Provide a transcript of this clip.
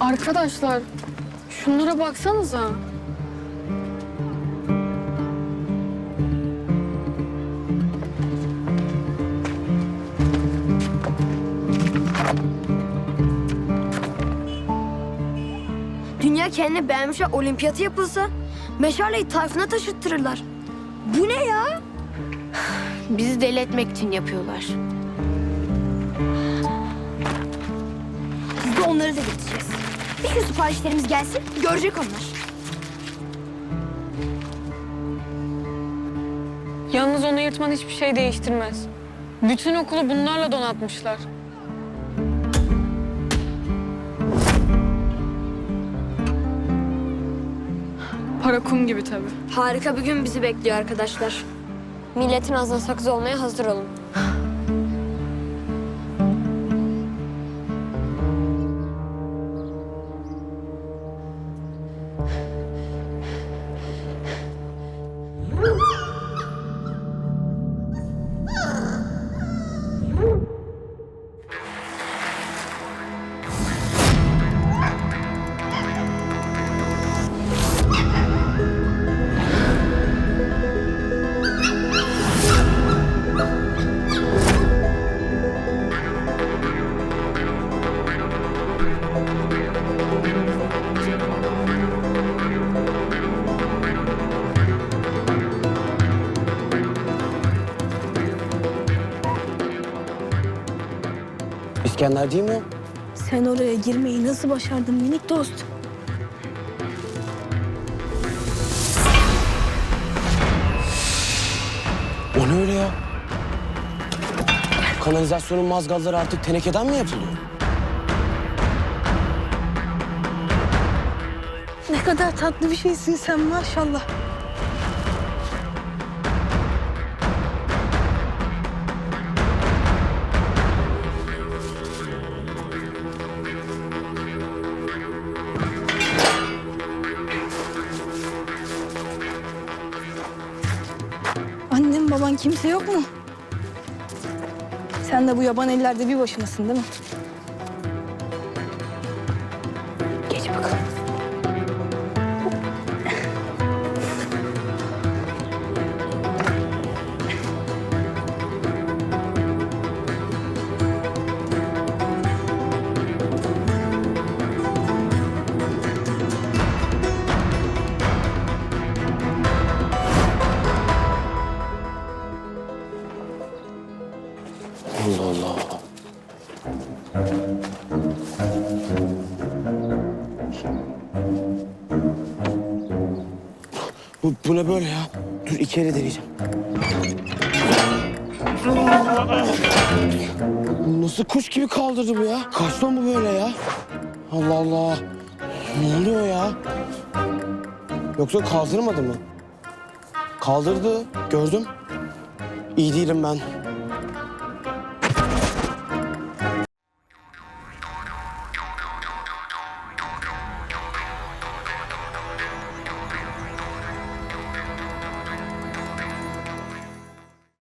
Arkadaşlar şunlara baksanıza. Dünya kendini beğenmişe olimpiyatı yapılsa meşaleyi Tayfun'a taşıttırırlar. Bu ne ya? Bizi deli etmek için yapıyorlar. Biz de onları da getireceğiz. Bir şu siparişlerimiz gelsin, görecek onlar. Yalnız onu yırtman hiçbir şey değiştirmez. Bütün okulu bunlarla donatmışlar. Para kum gibi tabii. Harika bir gün bizi bekliyor arkadaşlar. Milletin ağzına sakız olmaya hazır olun. İskender değil mi o? Sen oraya girmeyi nasıl başardın minik dost? O ne öyle ya? Kanalizasyonun mazgalları artık tenekeden mi yapılıyor? Ne kadar tatlı bir şeysin sen maşallah. Baban kimse yok mu? Sen de bu yaban ellerde bir başınasın değil mi? Bu, bu ne böyle ya? Dur iki ele deneyeceğim. Nasıl kuş gibi kaldırdı bu ya? Kaç ton bu böyle ya? Allah Allah. Ne oluyor ya? Yoksa kaldırmadı mı? Kaldırdı. Gördüm. İyi değilim ben.